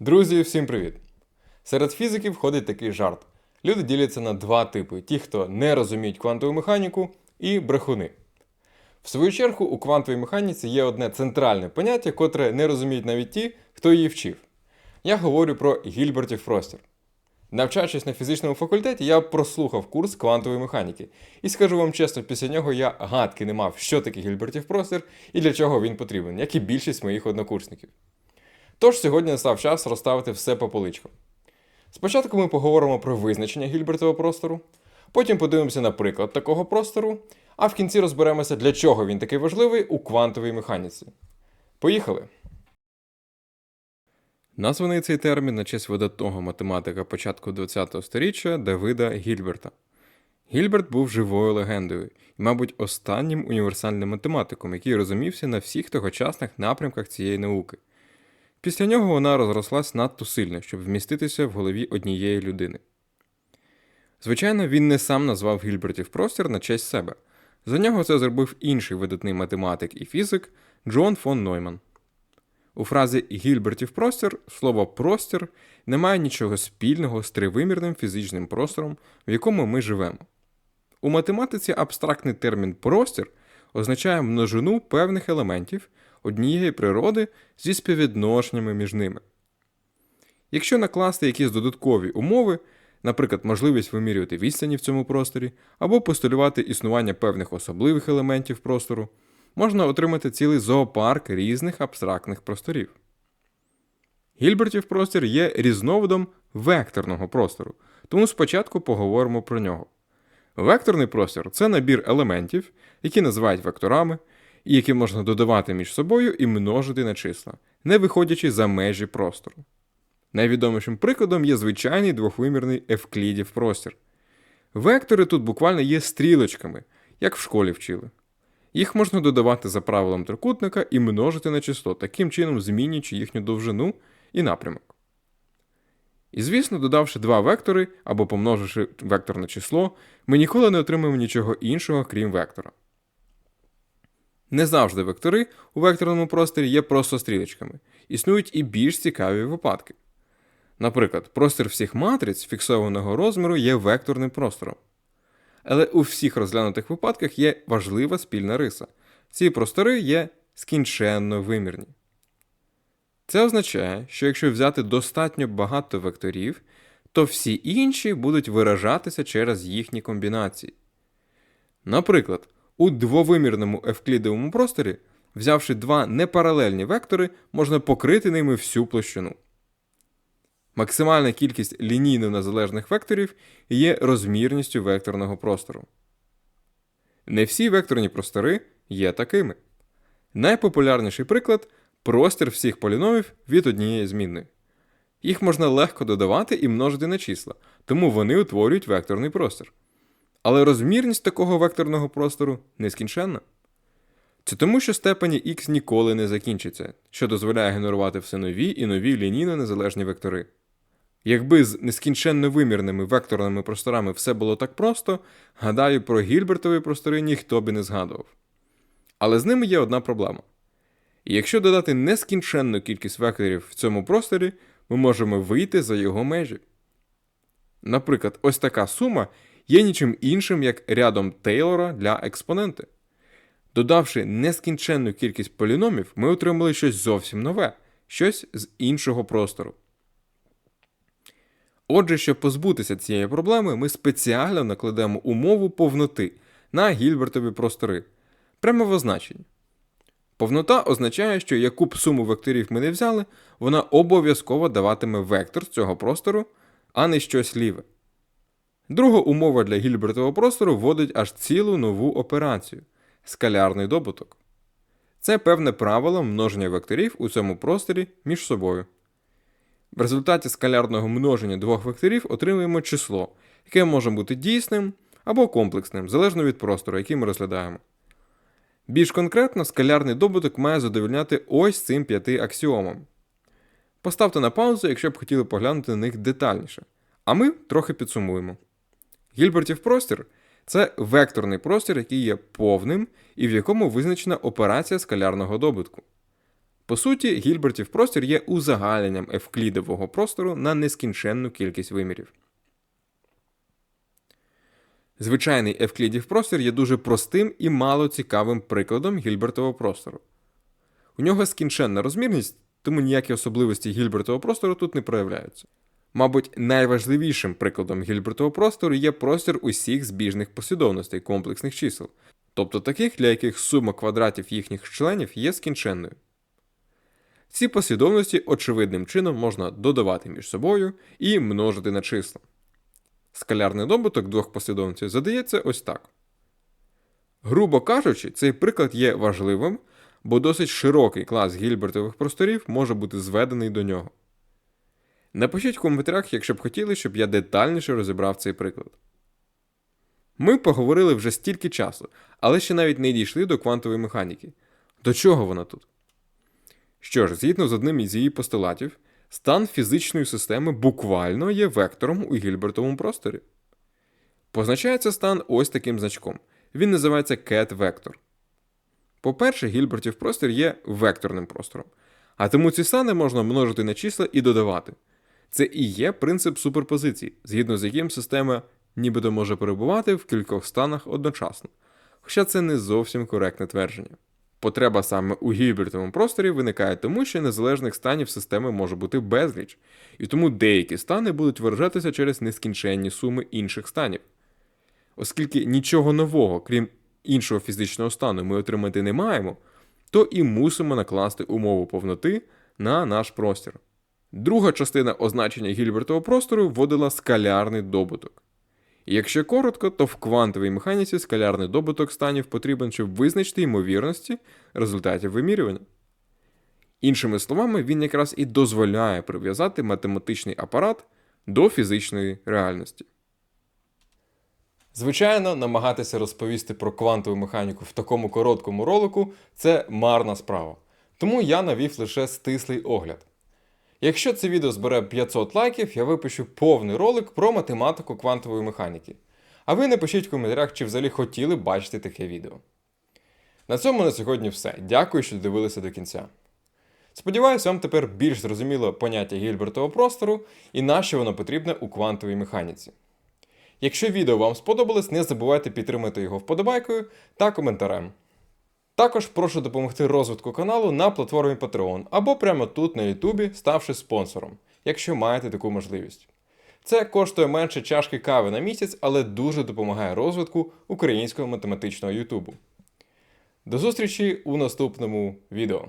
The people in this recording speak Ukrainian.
Друзі, всім привіт! Серед фізиків ходить такий жарт. Люди діляться на два типи: ті, хто не розуміють квантову механіку, і брехуни. В свою чергу, у квантовій механіці є одне центральне поняття, котре не розуміють навіть ті, хто її вчив. Я говорю про Гільбертів простір. Навчаючись на фізичному факультеті, я прослухав курс квантової механіки. І скажу вам чесно, після нього я гадки не мав, що таке Гільбертів простір і для чого він потрібен, як і більшість моїх однокурсників. Тож сьогодні настав час розставити все по поличкам. Спочатку ми поговоримо про визначення Гільбертового простору, потім подивимося на приклад такого простору, а в кінці розберемося, для чого він такий важливий у квантовій механіці. Поїхали! Названий цей термін на честь видатного математика початку ХХ століття Давида Гільберта. Гільберт був живою легендою і, мабуть, останнім універсальним математиком, який розумівся на всіх тогочасних напрямках цієї науки. Після нього вона розрослась надто сильно, щоб вміститися в голові однієї людини. Звичайно, він не сам назвав Гільбертів простір на честь себе. За нього це зробив інший видатний математик і фізик Джон фон Нойман. У фразі Гільбертів простір слово простір не має нічого спільного з тривимірним фізичним простором, в якому ми живемо. У математиці абстрактний термін простір означає множину певних елементів однієї природи зі співвідношеннями між ними. Якщо накласти якісь додаткові умови, наприклад, можливість вимірювати відстані в цьому просторі, або постулювати існування певних особливих елементів простору, можна отримати цілий зоопарк різних абстрактних просторів. Гільбертів простір є різновидом векторного простору, тому спочатку поговоримо про нього. Векторний простір це набір елементів, які називають векторами, які можна додавати між собою і множити на числа, не виходячи за межі простору. Найвідомішим прикладом є звичайний двохвимірний евклідів простір. Вектори тут буквально є стрілочками, як в школі вчили. Їх можна додавати за правилом трикутника і множити на число, таким чином змінюючи їхню довжину і напрямок. І звісно, додавши два вектори або помноживши векторне число, ми ніколи не отримаємо нічого іншого, крім вектора. Не завжди вектори у векторному просторі є просто стрілочками. Існують і більш цікаві випадки. Наприклад, простір всіх матриць фіксованого розміру є векторним простором. Але у всіх розглянутих випадках є важлива спільна риса. Ці простори є скінченно вимірні. Це означає, що якщо взяти достатньо багато векторів, то всі інші будуть виражатися через їхні комбінації. Наприклад, у двовимірному евклідовому просторі, взявши два непаралельні вектори, можна покрити ними всю площину. Максимальна кількість лінійно незалежних векторів є розмірністю векторного простору. Не всі векторні простори є такими. Найпопулярніший приклад простір всіх поліномів від однієї змінної. Їх можна легко додавати і множити на числа, тому вони утворюють векторний простір. Але розмірність такого векторного простору нескінченна. Це тому, що степені х ніколи не закінчиться, що дозволяє генерувати все нові і нові лінійно незалежні вектори. Якби з нескінченно вимірними векторними просторами все було так просто, гадаю, про Гільбертові простори ніхто би не згадував. Але з ними є одна проблема. І якщо додати нескінченну кількість векторів в цьому просторі, ми можемо вийти за його межі. Наприклад, ось така сума є нічим іншим, як рядом Тейлора для експоненти. Додавши нескінченну кількість поліномів, ми отримали щось зовсім нове, щось з іншого простору. Отже, щоб позбутися цієї проблеми, ми спеціально накладемо умову повноти на гільбертові простори прямо в означенні. Повнота означає, що яку б суму векторів ми не взяли, вона обов'язково даватиме вектор з цього простору, а не щось ліве. Друга умова для гільбертового простору вводить аж цілу нову операцію скалярний добуток. Це певне правило множення векторів у цьому просторі між собою. В результаті скалярного множення двох векторів отримуємо число, яке може бути дійсним або комплексним, залежно від простору, який ми розглядаємо. Більш конкретно, скалярний добуток має задовольняти ось цим п'яти аксіомам. Поставте на паузу, якщо б хотіли поглянути на них детальніше. А ми трохи підсумуємо. Гільбертів простір це векторний простір, який є повним і в якому визначена операція скалярного добутку. По суті, Гільбертів простір є узагальненням евклідового простору на нескінченну кількість вимірів. Звичайний евклідів простір є дуже простим і малоцікавим прикладом Гільбертового простору. У нього скінченна розмірність, тому ніякі особливості Гільбертового простору тут не проявляються. Мабуть, найважливішим прикладом Гільбертового простору є простір усіх збіжних послідовностей комплексних чисел, тобто таких, для яких сума квадратів їхніх членів є скінченною. Ці послідовності очевидним чином можна додавати між собою і множити на числа. Скалярний добуток двох послідовностей задається ось так. Грубо кажучи, цей приклад є важливим, бо досить широкий клас гільбертових просторів може бути зведений до нього. Напишіть в коментарях, якщо б хотіли, щоб я детальніше розібрав цей приклад. Ми поговорили вже стільки часу, але ще навіть не дійшли до квантової механіки. До чого вона тут? Що ж, згідно з одним із її постулатів, стан фізичної системи буквально є вектором у гільбертовому просторі. Позначається стан ось таким значком. Він називається ket-вектор. По-перше, Гільбертів простір є векторним простором, а тому ці стани можна множити на числа і додавати. Це і є принцип суперпозиції, згідно з яким система нібито може перебувати в кількох станах одночасно. Хоча це не зовсім коректне твердження. Потреба саме у гільбертовому просторі виникає тому, що незалежних станів системи може бути безліч, і тому деякі стани будуть виражатися через нескінченні суми інших станів. Оскільки нічого нового, крім іншого фізичного стану, ми отримати не маємо, то і мусимо накласти умову повноти на наш простір. Друга частина означення Гільбертового простору вводила скалярний добуток. Якщо коротко, то в квантовій механіці скалярний добуток станів потрібен, щоб визначити ймовірності результатів вимірювання. Іншими словами, він якраз і дозволяє прив'язати математичний апарат до фізичної реальності. Звичайно, намагатися розповісти про квантову механіку в такому короткому ролику це марна справа. Тому я навів лише стислий огляд. Якщо це відео збере 500 лайків, я випущу повний ролик про математику квантової механіки. А ви напишіть в коментарях, чи взагалі хотіли бачити таке відео. На цьому на сьогодні все. Дякую, що дивилися до кінця. Сподіваюсь, вам тепер більш зрозуміло поняття Гільбертового простору і на що воно потрібне у квантовій механіці. Якщо відео вам сподобалось, не забувайте підтримати його вподобайкою та коментарем. Також прошу допомогти розвитку каналу на платформі Patreon або прямо тут на Ютубі, ставши спонсором, якщо маєте таку можливість. Це коштує менше чашки кави на місяць, але дуже допомагає розвитку українського математичного Ютубу. До зустрічі у наступному відео.